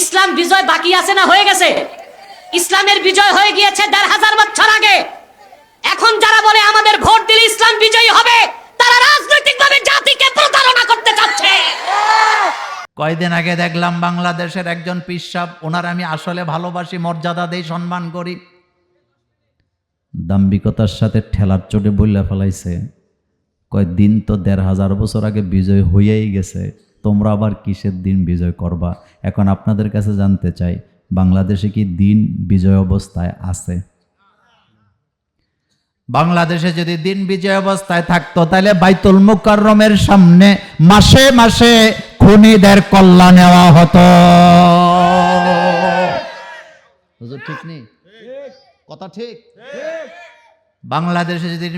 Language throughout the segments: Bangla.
ইসলাম বিজয় বাকি আছে না হয়ে গেছে? ইসলামের বিজয় হয়ে গিয়েছে দেড় হাজার বছর আগে। এখন যারা বলে আমাদের ভোট দিলে ইসলাম বিজয়ী হবে, তারা রাজনৈতিকভাবে জাতিকে প্রতারণা করতে চাচ্ছে। কয়দিন আগে দেখলাম বাংলাদেশের একজন পিসাব, ওনার আমি আসলে ভালোবাসি, মর্যাদা দেই, সম্মান করি। দাম্ভিকতার সাথে ঠেলার চোটে বললে ফেলাইছে। কয়দিন তো দেড় হাজার বছর আগে বিজয় হইয়াই গেছে। তোমরা আবার কিসের দিন বিজয় করবা? এখন আপনাদের কাছে জানতে চাই, বাংলাদেশে কি দিন বিজয় অবস্থায় আছে? বাংলাদেশে যদি দিন বিজয় অবস্থায় থাকতো, তাহলে বাইতুল মুকাররমের সামনে মাসে মাসে খুনিদের কল্যাণ নেওয়া হতো। ঠিক নেই? কথা ঠিক? বাংলাদেশে যদি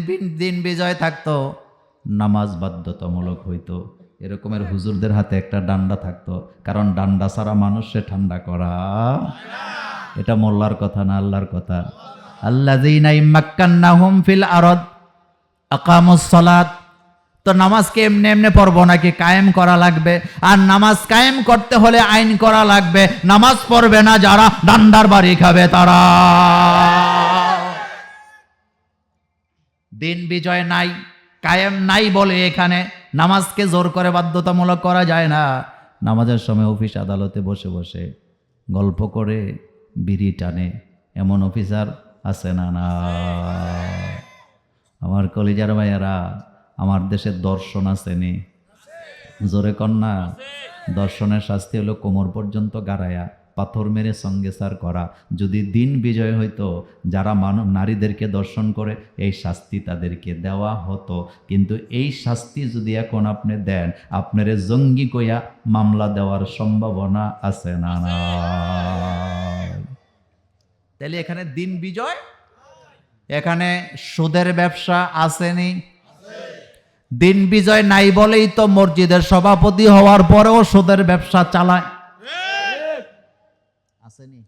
দিন বিজয় থাকতো, নামাজ বাধ্যতামূলক হইতো। এরকমের হুজুরদের হাতে একটা ডান্ডা থাকতো। কারণ ডান্ডা ছাড়া মানুষে ঠান্ডা করা। এটা মোল্লার কথা না আল্লাহর কথা? ইম্মাক্কান্নাহুম ফিল আরদ, আকামুস সালাত। তো নামাজকে এমনি এমনি পড়ব নাকি কায়েম করা লাগবে? আর নামাজ কায়েম করতে হলে আইন করা লাগবে। নামাজ পড়বে না যারা ডান্ডার বাড়ি খাবে তারা। দিন বিজয় নাই, কায়েম নাই বলে এখানে। নামাজকে জোর করে বাধ্যতামূলক করা যায় না। নামাজের সময় অফিস আদালতে বসে বসে গল্প করে বিড়ি টানে। এমন অফিসার আছে না না। আমার কলিজার ভাইয়ারা, আমার দেশের দর্শন আছে নি। জোরে কন্যা, দর্শনের শাস্তি হলো কোমর পর্যন্ত গাড়ায়া। পাথর মেরে সঙ্গে সার করা। যদি দিন বিজয় হইতো, যারা মানব নারীদেরকে দর্শন করে, এই শাস্তি তাদেরকে দেওয়া হতো। কিন্তু এই শাস্তি যদি এখন আপনি দেন, আপনার জঙ্গি কইয়া মামলা দেওয়ার সম্ভাবনা আছে না তাহলে এখানে দিন বিজয়? এখানে সুদের ব্যবসা আসেনি? দিন বিজয় নাই বলেই তো মসজিদের সভাপতি হওয়ার পরেও সুদের ব্যবসা চালায় আসেনি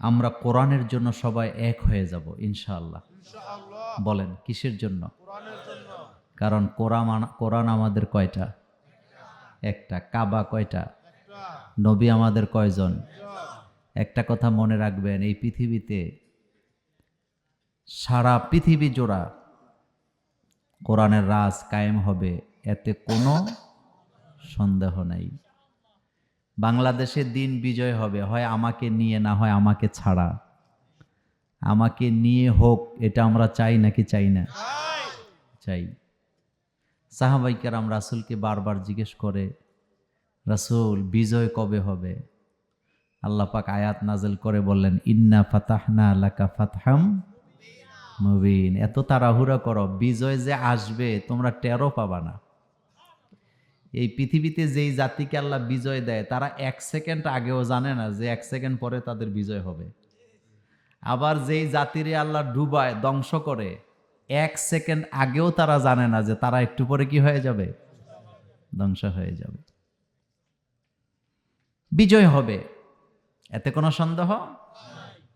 আমরা কোরআনের জন্য সবাই এক হয়ে যাব ইনশাআল্লাহ। বলেন কিসের জন্য? কারণ কোরআন আনা- কোরআন আমাদের কয়টা? একটা। কাবা কয়টা? নবী আমাদের কয়জন? একটা কথা মনে রাখবেন এই পৃথিবীতে সারা পৃথিবী জোড়া কোরআনের রাজ কায়েম হবে এতে কোনো সন্দেহ নাই। বাংলাদেশে দিন বিজয় হবে, হয় আমাকে নিয়ে না হয় আমাকে ছাড়া। আমাকে নিয়ে হোক, এটা আমরা চাই নাকি চাই না? চাই। সাহাবাইকারাম রাসুলকে বারবার জিজ্ঞেস করে, রাসুল, বিজয় কবে হবে? আল্লাহ পাক আয়াত নাজেল করে বললেন, ইন্না ফাতাহনা লাকা ফাতহাম মুবিন। এত তাড়াহুড়া করো, বিজয় যে আসবে তোমরা টেরো পাবা না। এই পৃথিবীতে যেই জাতিকে আল্লাহ বিজয় দেয়, তারা এক সেকেন্ড আগেও জানে না যে এক সেকেন্ড পরে তাদের বিজয় হবে। আবার যেই জাতিরে আল্লাহ ডুবায়, ধ্বংস করে, এক সেকেন্ড আগেও তারা জানে না যে তারা একটু পরে কি হয়ে যাবে? ধ্বংস হয়ে যাবে। বিজয় হবে। এতে কোনো সন্দেহ?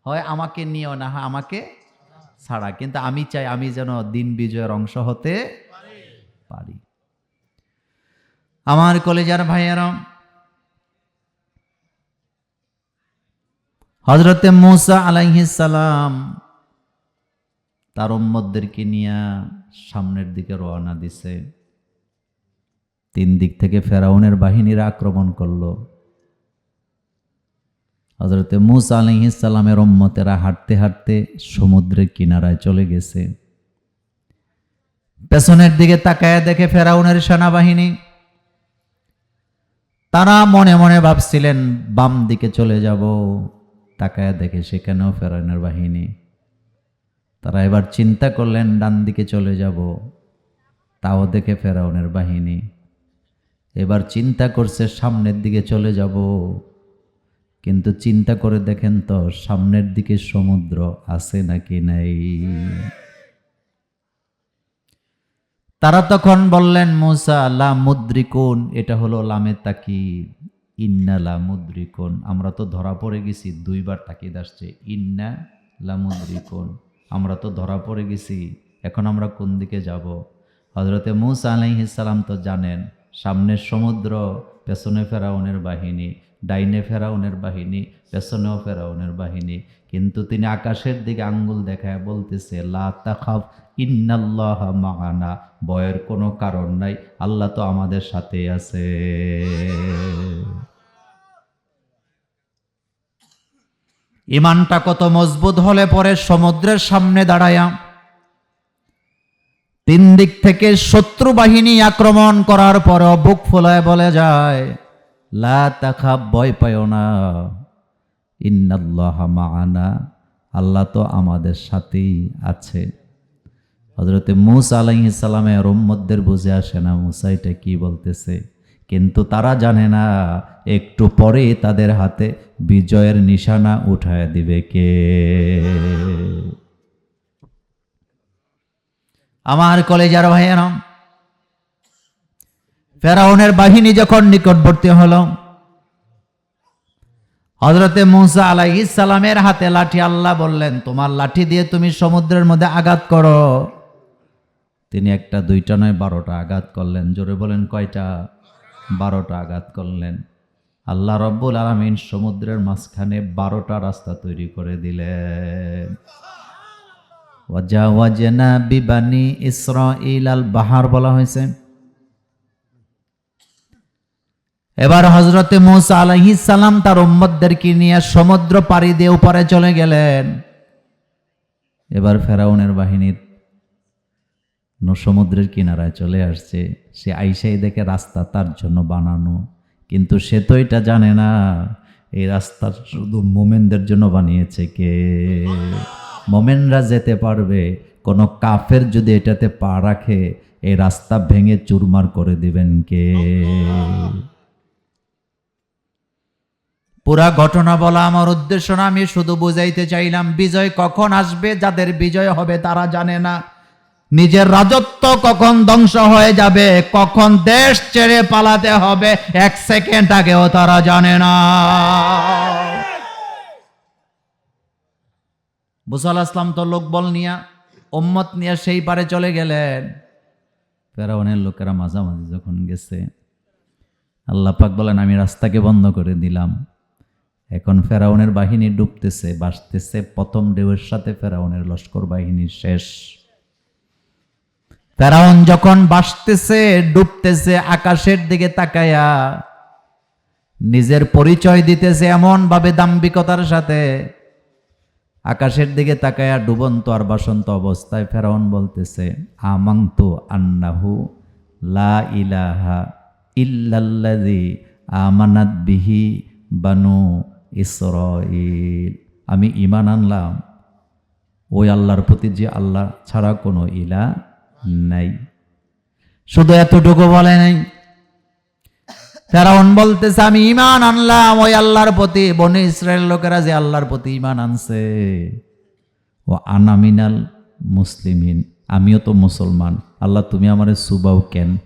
হয় আমাকে নিয়েও না, হয় আমাকে ছাড়া। কিন্তু আমি চাই আমি যেন দিন বিজয়ের অংশ হতে পারি। আমার কলেজার ভাইয়েরা হজরতে মুসা সালাম তার উম্মদদেরকে নিয়ে সামনের দিকে রওনা দিছে। তিন দিক থেকে ফেরাউনের বাহিনীরা আক্রমণ করল। হজরতে মুসা আলহিসাল্লামের উম্মতেরা হাঁটতে হাঁটতে সমুদ্রের কিনারায় চলে গেছে। পেছনের দিকে তাকায় দেখে ফেরাউনের সেনাবাহিনী তারা মনে মনে ভাবছিলেন, বাম দিকে চলে যাব। তাকায় দেখে সেখানেও ফেরাউনের বাহিনী। তারা এবার চিন্তা করলেন, ডান দিকে চলে যাব। তাও দেখে ফেরাউনের বাহিনী। এবার চিন্তা করছে, সামনের দিকে চলে যাব। কিন্তু চিন্তা করে দেখেন তো, সামনের দিকে সমুদ্র আছে নাকি নাই? তারা তখন বললেন, মুসা লা মুদ্রিকুন। এটা হলো লামে তাকিদ। ইন্না লা মুদ্রিকুন। আমরা তো ধরা পড়ে গেছি, দুইবার তাকিদ আসছে। ইন্না লা মুদ্রিকুন। আমরা তো ধরা পড়ে গেছি। এখন আমরা কোন দিকে যাব? হজরতে মুসা সালাম তো জানেন সামনে সমুদ্র, পেছনে ফেরাউনের বাহিনী, ডাইনে ফেরাউনের বাহিনী, পেছনেও ফেরাউনের বাহিনী। কিন্তু তিনি আকাশের দিকে আঙ্গুল দেখায় বলতেছে মাআনা। ভয়ের কোনো কারণ নাই, আল্লাহ তো আমাদের সাথে আছে। ইমানটা কত মজবুত হলে পরে সমুদ্রের সামনে দাঁড়ায়া। তিন দিক থেকে শত্রু বাহিনী আক্রমণ করার পরও বুক ফোলায় বলে যায়, লা তাখাব ভয় পায় না। ইন্নাল্লাহ আল্লাহ তো আমাদের সাথেই আছে। হজরতে মুসা আলাইহিস সালামের উম্মতদের বুঝে আসে না, মুসা এটা কি বলতেছে? কিন্তু তারা জানে না, একটু পরেই তাদের হাতে বিজয়ের নিশানা উঠায় দিবে কে? আমার কলেজার ভাইয়েরা, ফেরাউনের বাহিনী যখন নিকটবর্তী হলো হজরতে মুসা আলাইহিস সালামের হাতে লাঠি, আল্লাহ বললেন, তোমার লাঠি দিয়ে তুমি সমুদ্রের মধ্যে আঘাত করো। তিনি একটা, দুইটা নয়, বারোটা আঘাত করলেন। জোরে বলেন, কয়টা? বারোটা আঘাত করলেন। আল্লাহ রব্বুল আলমিন সমুদ্রের মাঝখানে বারোটা রাস্তা তৈরি করে দিলেন। ওয়াজাওয়াজনা বিবানি ইসরাইল আল বাহার বলা হয়েছে। এবার হজরতে মুসা সালাম তার উম্মতদেরকে নিয়ে সমুদ্র পাড়ি দিয়ে উপরে চলে গেলেন। এবার ফেরাউনের বাহিনীর সমুদ্রের কিনারায় চলে আসছে। সে আইসাই দেখে রাস্তা তার জন্য বানানো। কিন্তু সে তো এটা জানে না, এই রাস্তা শুধু মোমেনদের জন্য বানিয়েছে কে? মোমেনরা যেতে পারবে, কোনো কাফের যদি এটাতে পা রাখে, এই রাস্তা ভেঙে চুরমার করে দিবেন কে? পুরা ঘটনা বলা আমার উদ্দেশ্য না, আমি শুধু বুঝাইতে চাইলাম, বিজয় কখন আসবে, যাদের বিজয় হবে তারা জানে না। নিজের রাজত্ব কখন ধ্বংস হয়ে যাবে, কখন দেশ ছেড়ে পালাতে হবে, এক সেকেন্ড আগেও তারা জানে না। মুসাল আসলাম তো লোকবল নিয়া ওম্মত নিয়ে সেই পারে চলে গেলেন। ফেরাউনের লোকেরা মাঝামাঝি যখন গেছে, আল্লাহ পাক বলেন, আমি রাস্তাকে বন্ধ করে দিলাম। এখন ফেরাউনের বাহিনী ডুবতেছে বাসতেছে প্রথম ঢেউয়ের সাথে ফেরাউনের লস্কর বাহিনী শেষ। ফেরাউন যখন বাসতেছে ডুবতেছে, আকাশের দিকে তাকায়া, নিজের পরিচয় দিতেছে এমন ভাবে দাম্ভিকতার সাথে, আকাশের দিকে তাকায়া ডুবন্ত আর বাসন্ত অবস্থায় ফেরাউন বলতেছে, আমান্তু আন্নাহু লা ইলাহা ইল্লাল্লাযী আমানাত বিহি বানু ইসরাইল আমি ইমান আনলাম। ওই আল্লাহর প্রতি যে আল্লাহ ছাড়া কোনো ইলা নাই। শুধু এতটুকু বলে নাই। ফেরাউন বলতেছে, আমি ইমান আনলাম। ওই আল্লাহর প্রতি, বনে ইসরায়েল লোকেরা যে আল্লাহর প্রতি ইমান আনছে। ও আনামিনাল মুসলিমিন। আমিও তো মুসলমান। আল্লাহ, তুমি আমারে সুবাও কেন?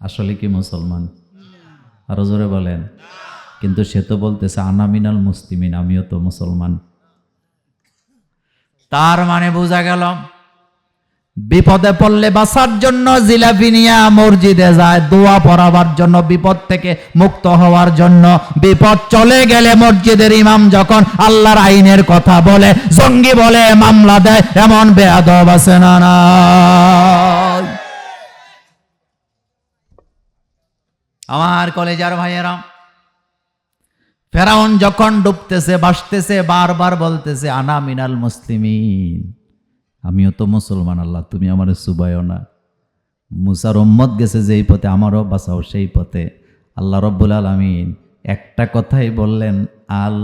আসলে কি মুসলমান? আরও জোরে বলেন। কিন্তু সে তো বলতেছে আনামিনাল মুসলিমিন, আমিও তো মুসলমান। তার মানে বোঝা গেল, বিপদে পড়লে বাঁচার জন্য জিলাপি নিয়ে মসজিদে যায়, দোয়া পড়াবার জন্য, বিপদ থেকে মুক্ত হওয়ার জন্য। বিপদ চলে গেলে মসজিদের ইমাম যখন আল্লাহর আইনের কথা বলে, জঙ্গি বলে, মামলা দেয়, এমন বেয়াদব আছে না না। আমার কলেজার ভাইয়েরা, ফেরাউন যখন ডুবতেছে, বাসতেছে, বারবার বলতেছে, আনা মিনাল মুসলিমিন। আমিও তো মুসলমান, আল্লাহ, তুমি আমার সুবায় না। মুসার উম্মত গেছে যেই পথে, আমারও বাঁচাও সেই পথে। আল্লাহ রব্বুল আলমিন একটা কথাই বললেন, আল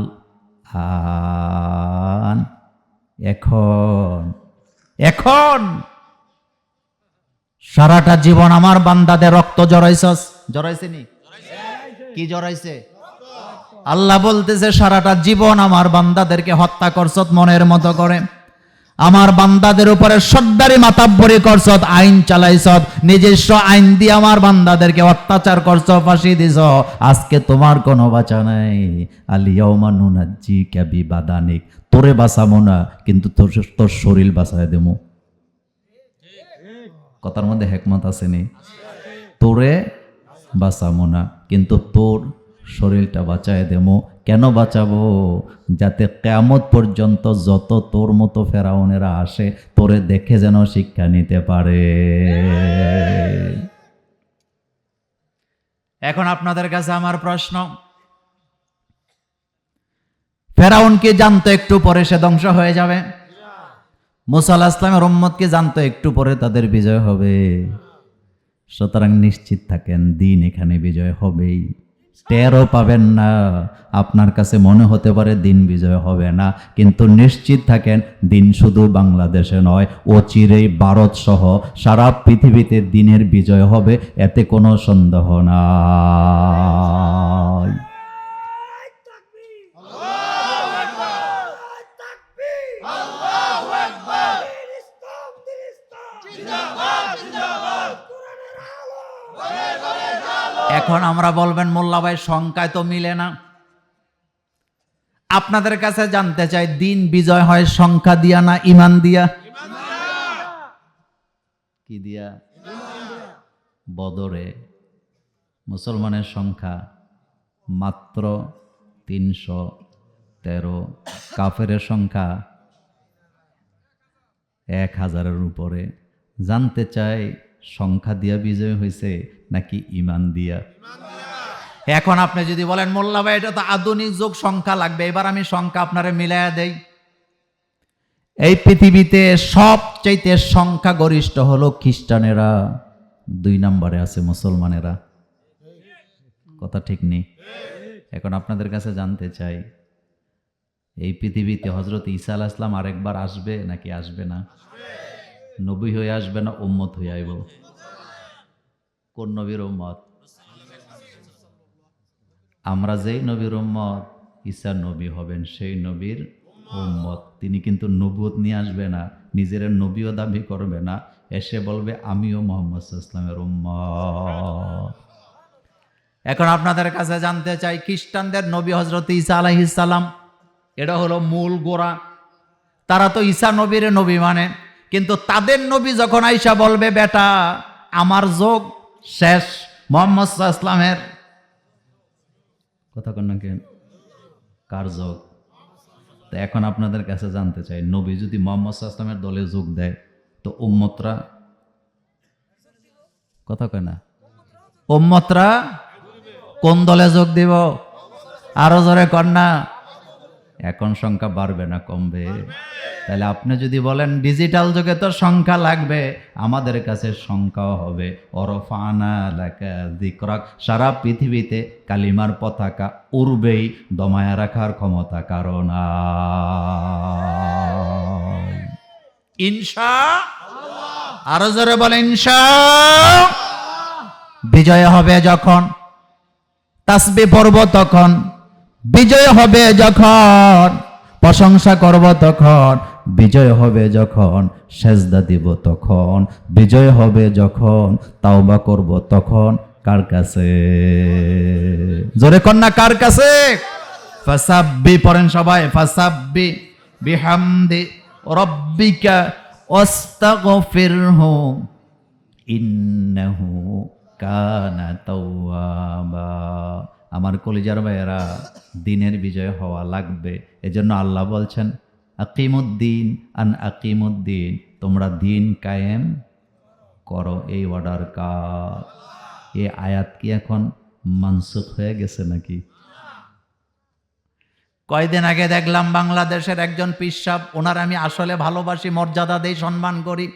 আন। এখন। এখন? সারাটা জীবন আমার বান্দাদের রক্ত জড়াইছস। জড়াইছে নি কি জড়াইছে? আল্লাহ বলতেছে, সারাটা জীবন আমার বান্দাদেরকে হত্যা করছত, মনের মতো করে। আমার বান্দাদের উপরে সর্দারি মাতাব্বরি করছত, আইন চালাইছত, নিজস্ব আইন দিয়ে আমার বান্দাদেরকে অত্যাচার করছ ফাঁসি দিছ। আজকে তোমার কোনো বাঁচা নাই। আলিয়াউমা নুনাজ্জি ক্যাবি বাদানিক তোরে বাঁচাবো না, কিন্তু তোর তোর শরীর বাঁচায় দেবো। কথার মধ্যে হেকমত আসেনি তোরে বাঁচামো না। কিন্তু তোর শরীরটা বাঁচায় দেবো কেন বাঁচাবো? যাতে কেয়ামত পর্যন্ত যত তোর মতো ফেরাউনেরা আসে, তোরে দেখে যেন শিক্ষা নিতে পারে। এখন আপনাদের কাছে আমার প্রশ্ন। ফেরাউনকে জানতো একটু পরে সে ধ্বংস হয়ে যাবে? মুসা আল্লাহ ইসলামের উম্মতকে জানতো একটু পরে তাদের বিজয় হবে? সুতরাং নিশ্চিত থাকেন, দিন এখানে বিজয় হবেই। টেরও পাবেন না, আপনার কাছে মনে হতে পারে দিন বিজয় হবে না। কিন্তু নিশ্চিত থাকেন, দিন শুধু বাংলাদেশে নয়, ও চিরেই ভারত সহ সারা পৃথিবীতে দিনের বিজয় হবে, এতে কোনো সন্দেহ নাই। এখন আমরা বলবেন, মোল্লা ভাই, সংখ্যায় তো মিলে না। আপনাদের কাছে জানতে চাই, দিন বিজয় হয় সংখ্যা দিয়া না ইমান দিয়া? কি দিয়া? বদরে মুসলমানের সংখ্যা মাত্র তিনশো তেরো, কাফের সংখ্যা এক হাজারের উপরে। জানতে চাই সংখ্যা দিয়া বিজয় হয়েছে নাকি ইমান দিয়া? এখন আপনি যদি বলেন, মোল্লা ভাই, এটা তো আধুনিক যুগ, সংখ্যা লাগবে। এবার আমি সংখ্যা আপনারে মিলাইয়া দেই। এই পৃথিবীতে সবচাইতে সংখ্যা গরিষ্ঠ হলো খ্রিস্টানেরা। দুই নম্বরে আছে মুসলমানেরা। কথা ঠিক নেই? এখন আপনাদের কাছে জানতে চাই, এই পৃথিবীতে হজরত ঈসা আলাহ ইসলাম আরেকবার আসবে নাকি আসবে না? নবী হয়ে আসবে না, উম্মত হয়ে আইব। কোন নবীর উম্মত? আমরা যেই নবীর উম্মত, ঈসা নবী হবেন সেই নবীর উম্মত। তিনি কিন্তু নবুয়ত নিয়ে আসবে না, নিজের নবীও দাবি করবে না, এসে বলবে, আমিও মোহাম্মদ ইসলামের উম্মত। এখন আপনাদের কাছে জানতে চাই, খ্রিস্টানদের নবী হজরত ঈসা আলাইহিসাল্লাম এটা হলো মূল গোড়া। তারা তো ঈসা নবীর নবী মানে। কিন্তু তাদের নবী যখন আইসা বলবে, বেটা, আমার যোগ শেষ। মোহাম্মদ ইসলামের কথা কন না কেন? কার যোগ? তো এখন আপনাদের কাছে জানতে চাই, নবী যদি মোহাম্মদ ইসলামের দলে যোগ দেয়, তো উম্মতরা কথা কয় না? উম্মতরা কোন দলে যোগ দিব? আরও জোরে কন্যা এখন সংখ্যা বাড়বে না কমবে। তাহলে আপনি যদি বলেন ডিজিটাল যুগে তো সংখ্যা লাগবে। আমাদের কাছে সংখ্যাও হবে। অরফানা লেখা দিকরাক সারা পৃথিবীতে কালিমার পতাকা উড়বেই দমায়া রাখার ক্ষমতা কারণ ইনশা আরও জোরে বলে ইনশা বিজয় হবে যখন তাসবি পড়ব তখন। বিজয় হবে যখন, প্রশংসা করব তখন, বিজয় হবে যখন, সেজদা দিব তখন, বিজয় হবে যখন, তাওবা করব তখন, কার কাছে? জোরে কন্যা, কার কাছে? ফাসাব্বি, পড়েন সবাই, ফাসাব্বি, বিহামদি, রব্বিকা ওয়াস্তাগফিরহু, ইন্নাহু কানা তাওয়াবা। আমার কলিজার ভাইয়েরা দিনের বিজয় হওয়া লাগবে। এজন্য আল্লাহ বলছেন, আকিমুদ্দিন, আন আকিমুদ্দিন, তোমরা দিন কায়েম করো এই অর্ডার কার এই আয়াত কি এখন মানসুখ হয়ে গেছে নাকি? কয়দিন আগে দেখলাম বাংলাদেশের একজন পিসাব, ওনার আমি আসলে ভালোবাসি, মর্যাদা দেই, সম্মান করি।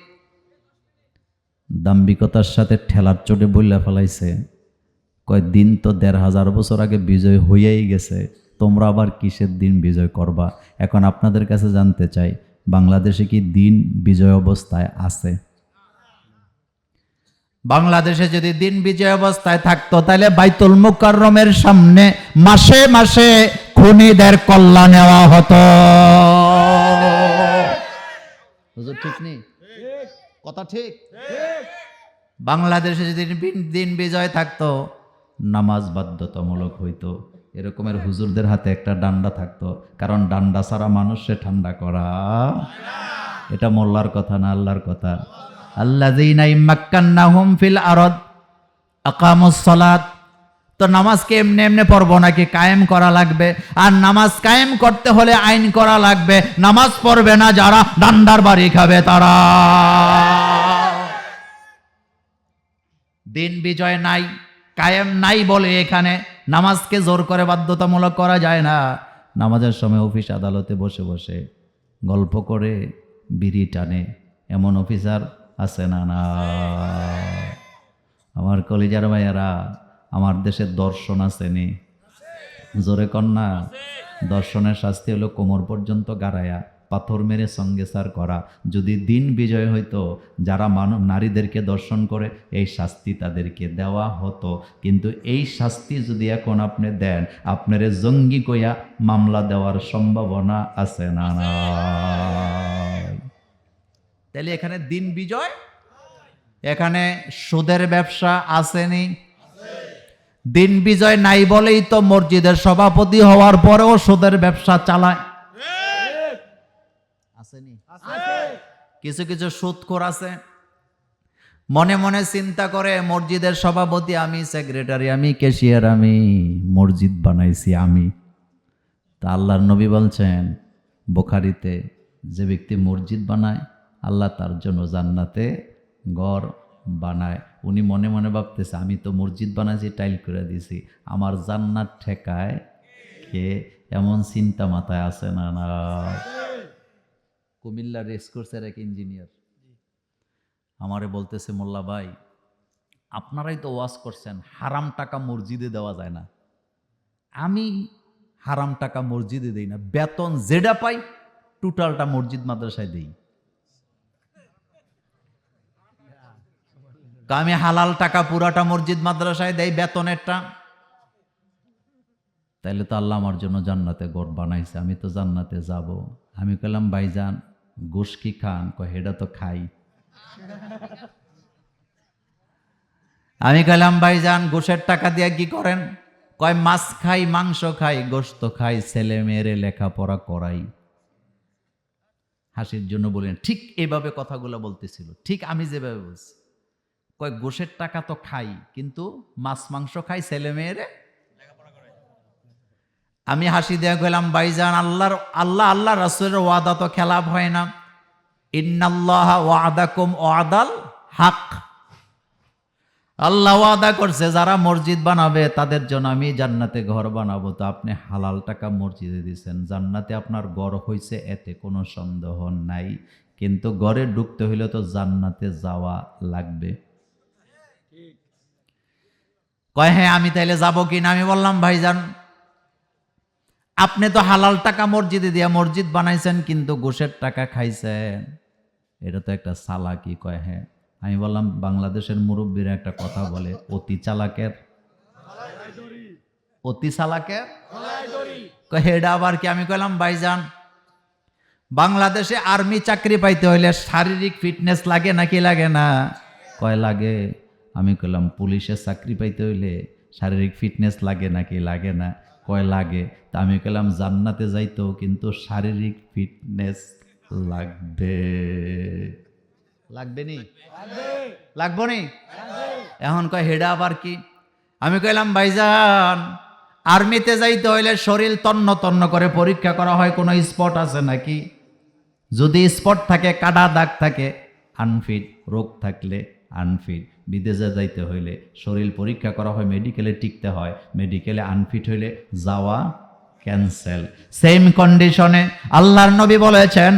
দাম্ভিকতার সাথে ঠেলার চোটে বললে ফেলাইছে। কয় দিন তো দেড় হাজার বছর আগে বিজয় হইয়াই গেছে তোমরা আবার কিসের দিন বিজয় করবা? এখন আপনাদের কাছে জানতে চাই বাংলাদেশে কি দিন বিজয় অবস্থায় আছে? বাংলাদেশে যদি দিন বিজয় অবস্থায় থাকতো তাহলে বাইতুল মুকাররমের সামনে মাসে মাসে খুনিদের কল্যাণ নেওয়া হতো। হুজুর ঠিক নেই? কথা ঠিক? বাংলাদেশে যদি দিন বিজয় থাকতো নামাজ বাধ্যতামূলক হইতো। এরকমের হুজুরদের হাতে একটা ডান্ডা থাকতো। কারণ ডান্ডা ছাড়া মানুষে ঠান্ডা করা। এটা মোল্লার কথা না আল্লাহর কথা। ইম্মাক্কান্নাহুম ফিল আরদ, আকামুস সালাত। তো নামাজকে এমনি এমনি পড়ব নাকি কায়েম করা লাগবে? আর নামাজ কায়েম করতে হলে আইন করা লাগবে। নামাজ পড়বে না যারা ডান্ডার বাড়ি খাবে তারা। দিন বিজয় নাই। কায়েম নাই বলে এখানে। নামাজকে জোর করে বাধ্যতামূলক করা যায় না। নামাজের সময় অফিস আদালতে বসে বসে গল্প করে বিড়ি টানে। এমন অফিসার আছে না না। আমার কলিজার ভাইয়ারা, আমার দেশের দর্শন আসেনি জোরে কন্যা দর্শনের শাস্তি হলো কোমর পর্যন্ত গাড়ায়া। পাথর মেরে সঙ্গে সার করা। যদি দিন বিজয় হইতো, যারা মানব নারীদেরকে দর্শন করে, এই শাস্তি তাদেরকে দেওয়া হতো। কিন্তু এই শাস্তি যদি এখন আপনি দেন, আপনার জঙ্গি কইয়া মামলা দেওয়ার সম্ভাবনা আছে না তাহলে এখানে দিন বিজয়? এখানে সুদের ব্যবসা আসেনি দিন বিজয় নাই বলেই তো মসজিদের সভাপতি হওয়ার পরেও সুদের ব্যবসা চালায়। কিছু কিছু সুদখোর আছে। মনে মনে চিন্তা করে মসজিদের সভাপতি আমি সেক্রেটারি আমি ক্যাশিয়ার আমি মসজিদ বানাইছি আমি। তা আল্লাহর নবী বলছেন বোখারিতে যে ব্যক্তি মসজিদ বানায় আল্লাহ তার জন্য জান্নাতে ঘর বানায়। উনি মনে মনে ভাবতেছে আমি তো মসজিদ বানাইছি টাইল করে দিছি। আমার জান্নাত ঠেকায় কে? এমন চিন্তা মাথায় আছে না না? কুমিল্লার রেস কোর্সের এক ইঞ্জিনিয়ার আমারে বলতেছে, মোল্লা ভাই, আপনারাই তো ওয়াজ করছেন, হারাম টাকা মসজিদে দেওয়া যায় না। আমি হারাম টাকা মসজিদে দেই না, বেতন যেটা পাই টোটালটা মসজিদ মাদ্রাসায় দেই। আমি হালাল টাকা পুরাটা মসজিদ মাদ্রাসায় দেই বেতনেরটা। তাইলে তো আল্লাহ আমার জন্য জান্নাতে গড় বানাইছে, আমি তো জান্নাতে যাব। আমি কইলাম, ভাইজান গোশ কি খান, কয়, হেডা তো খাই। আমি কইলাম ভাইজান গোশের টাকা দিয়ে কি করেন? কয়, মাছ খাই, মাংস খাই গোস্ত খাই, ছেলে মেয়েরে লেখাপড়া করাই। হাসির জন্য বলেন ঠিক এভাবে কথাগুলো বলতেছিল, ঠিক আমি যেভাবে বলছি। কয়, গোশের টাকা তো খাই, কিন্তু মাছ, মাংস খাই, ছেলে মেয়েরে আমি হাসি দেয়া গেলাম ভাইজান, আল্লাহর, আল্লাহ আল্লাহ রাসুলের ওয়াদা তো খেলাপ হয় না। ইন্নাল্লাহ ওয়াদাকুম ওয়াদাল হাক। আল্লাহ ওয়াদা করছে, যারা মসজিদ বানাবে, তাদের জন্য আমি জান্নাতে ঘর বানাবো। তো আপনি হালাল টাকা মসজিদে দিচ্ছেন জান্নাতে আপনার ঘর হয়েছে এতে কোনো সন্দেহ নাই। কিন্তু ঘরে ঢুকতে হইলে তো জান্নাতে যাওয়া লাগবে। কয় হ্যাঁ আমি তাইলে যাব কিনা? আমি বললাম, ভাইজান আপনি তো হালাল টাকা মসজিদে দিয়া মসজিদ বানাইছেন, কিন্তু ঘুষের টাকা খাইছেন। এটা তো একটা সালাকি কয় হ্যাঁ। আমি বললাম, বাংলাদেশের মুরব্বীরা একটা কথা বলে, অতি চালাকের। অতি চালাকের? হেডা আবার কি? আমি কইলাম, ভাইজান, বাংলাদেশে আর্মি চাকরি পাইতে হইলে শারীরিক ফিটনেস লাগে নাকি লাগে না? কয়, লাগে। আমি কইলাম পুলিশের চাকরি পাইতে হইলে শারীরিক ফিটনেস লাগে নাকি লাগে না? কয় লাগে। তা আমি কইলাম, জান্নাতে যাইতো কিন্তু শারীরিক ফিটনেস লাগবে। লাগবে নি? লাগবো নি? এখন কয়, হেডা আবার কি? আমি কইলাম, ভাইজান, আর্মিতে যাইতে হইলে শরীর তন্ন তন্ন করে পরীক্ষা করা হয়, কোনো স্পট আছে নাকি? যদি স্পট থাকে, কাটা দাগ থাকে আনফিট রোগ থাকলে আনফিট বিদেশে যাইতে হইলে। শরীর পরীক্ষা করা হয়, মেডিকেলে টিকতে হয়। মেডিকেলে আনফিট হইলে যাওয়া ক্যান্সেল সেম কন্ডিশনে আল্লাহর নবী বলেছেন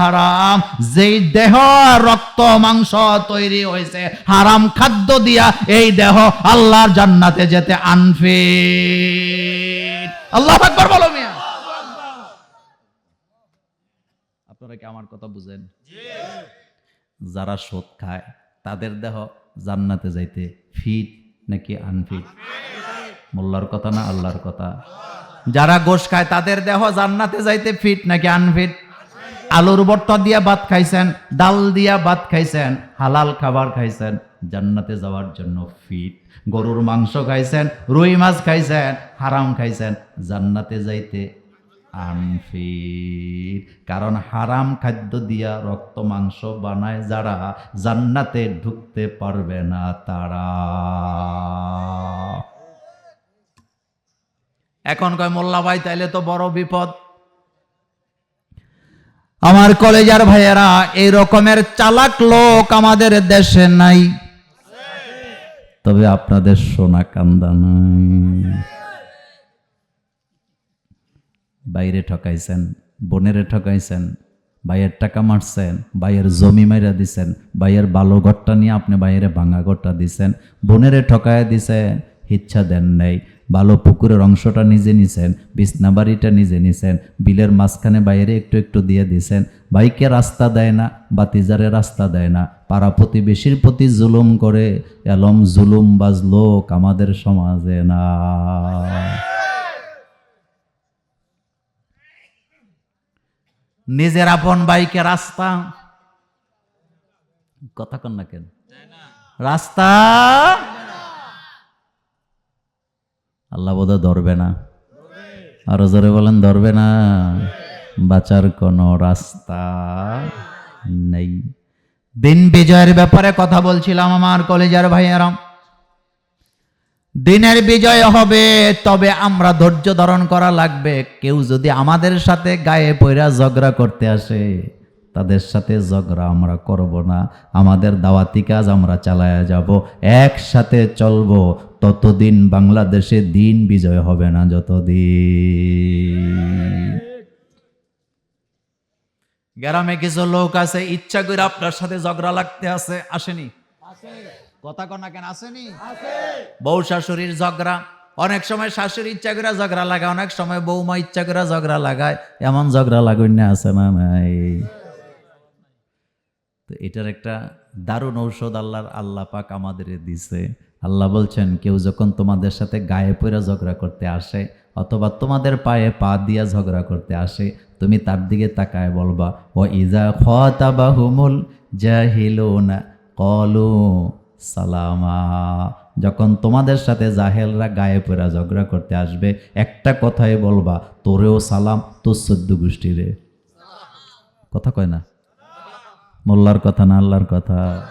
হারাম। যেই দেহ রক্ত, মাংস তৈরি হয়েছে হারাম খাদ্য দিয়া এই দেহ আল্লাহর জান্নাতে যেতে আনফিট আল্লাহ আকবার বলো মিয়া। আপনারা কি আমার কথা বুঝেন? যারা সোদ খায় তাদের দেহ জান্নাতে যাইতে ফিট নাকি আনফিট? মোল্লার কথা না আল্লাহর কথা? যারা গোশ খায় তাদের দেহ জান্নাতে যাইতে ফিট নাকি আনফিট? আলুর ভর্তা দিয়া ভাত খাইছেন ডাল দিয়া ভাত খাইছেন হালাল খাবার খাইছেন জান্নাতে যাওয়ার জন্য ফিট। গরুর মাংস খাইছেন রুই মাছ খাইছেন হারাম খাইছেন জান্নাতে যাইতে আনফির কারণ হারাম খাদ্য দিয়া রক্ত মাংস বানায় যারা জান্নাতে ঢুকতে পারবে না তারা। এখন কয়, মোল্লা ভাই, তাইলে তো বড় বিপদ। আমার কলেজার ভাইয়েরা, এই রকমের চালাক লোক আমাদের দেশে নাই। তবে আপনাদের সোনা কান্দা নাই। বাইরে ঠকাইছেন, বোনেরে ঠকাইছেন ভাইয়ের টাকা মারছেন ভাইয়ের জমি মাইরা দিছেন ভাইয়ের বালো ঘরটা নিয়ে আপনি বাইরে ভাঙা ঘরটা দিছেন, বোনেরে ঠকায় দিছেন ইচ্ছা দেন নাই ভালো পুকুরের অংশটা নিজে নিছেন, বিছনা বাড়িটা নিজে নিছেন, বিলের মাঝখানে বাইরে একটু একটু দিয়ে দিছেন, বাইকে রাস্তা দেয় না, বাতিজারে রাস্তা দেয় না, পাড়া প্রতিবেশীর প্রতি জুলুম করে, এলম জুলুম বাজ লোক আমাদের সমাজে না। নিজের আপন বাইকে রাস্তা। কথা কন না কেন? রাস্তা। আল্লাহ বোধহয় ধরবে না। আরও জোরে বলেন, ধরবে না। বাঁচার কোনো রাস্তা নেই। দিন বিজয়ের ব্যাপারে কথা বলছিলাম আমার কলেজের ভাইয়েরাম দিনের বিজয় হবে, তবে আমরা ধৈর্য ধারণ করা লাগবে। কেউ যদি আমাদের সাথে গায়ে পয়রা ঝগড়া করতে আসে, তাদের সাথে ঝগড়া আমরা করব না। আমাদের দাওয়াতি কাজ আমরা চালায়া যাব, একসাথে চলবো। ততদিন বাংলাদেশে দিন বিজয় হবে না যতদিন। গ্রামে কিছু লোক আছে, ইচ্ছা করে আপনার সাথে ঝগড়া লাগতে আছে, আসেনি? কথা কনা কেন আসেনি? বউ শাশুড়ির ঝগড়া। অনেক সময় শাশুড়ি ইচ্ছা করে ঝগড়া লাগায় অনেক সময় বৌমা ইচ্ছা করে ঝগড়া লাগায়। এমন ঝগড়া লাগুন না আছে না নাই? তো এটার একটা দারুণ ঔষধ আল্লাহর আল্লাহ পাক আমাদের দিছে। আল্লাহ বলছেন কেউ যখন তোমাদের সাথে গায়ে পড়ে ঝগড়া করতে আসে অথবা তোমাদের পায়ে পা দিয়া ঝগড়া করতে আসে তুমি তার দিকে তাকায় বলবা ও ইজা খাতাবাহুমুল জাহিলুনা কলু সালামা। যখন তোমাদের সাথে জাহেলরা গায়ে পেরা ঝগড়া করতে আসবে, একটা কথাই বলবা, তোরেও সালাম, তোর সদ্য গোষ্ঠীরে। কথা কয় না? মোল্লার কথা না আল্লাহর কথা?